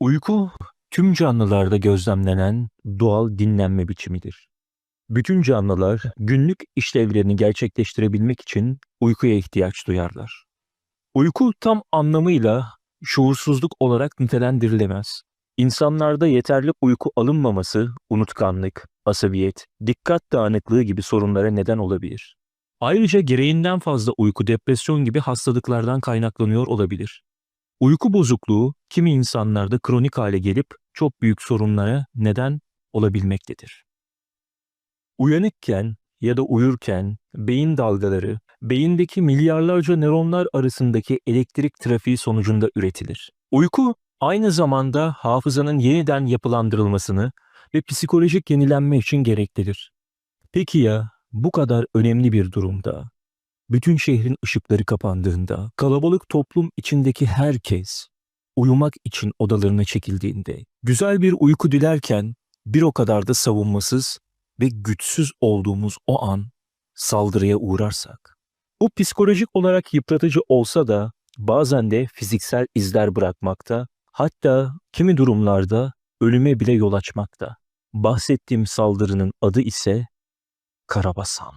Uyku, tüm canlılarda gözlemlenen doğal dinlenme biçimidir. Bütün canlılar günlük işlevlerini gerçekleştirebilmek için uykuya ihtiyaç duyarlar. Uyku tam anlamıyla şuursuzluk olarak nitelendirilemez. İnsanlarda yeterli uyku alınmaması, unutkanlık, asabiyet, dikkat dağınıklığı gibi sorunlara neden olabilir. Ayrıca gereğinden fazla uyku depresyon gibi hastalıklardan kaynaklanıyor olabilir. Uyku bozukluğu kimi insanlarda kronik hale gelip çok büyük sorunlara neden olabilmektedir. Uyanıkken ya da uyurken beyin dalgaları beyindeki milyarlarca nöronlar arasındaki elektrik trafiği sonucunda üretilir. Uyku aynı zamanda hafızanın yeniden yapılandırılmasını ve psikolojik yenilenme için gereklidir. Peki ya bu kadar önemli bir durumda bütün şehrin ışıkları kapandığında, kalabalık toplum içindeki herkes uyumak için odalarına çekildiğinde, güzel bir uyku dilerken bir o kadar da savunmasız ve güçsüz olduğumuz o an saldırıya uğrarsak. Bu psikolojik olarak yıpratıcı olsa da bazen de fiziksel izler bırakmakta, hatta kimi durumlarda ölüme bile yol açmakta. Bahsettiğim saldırının adı ise Karabasan.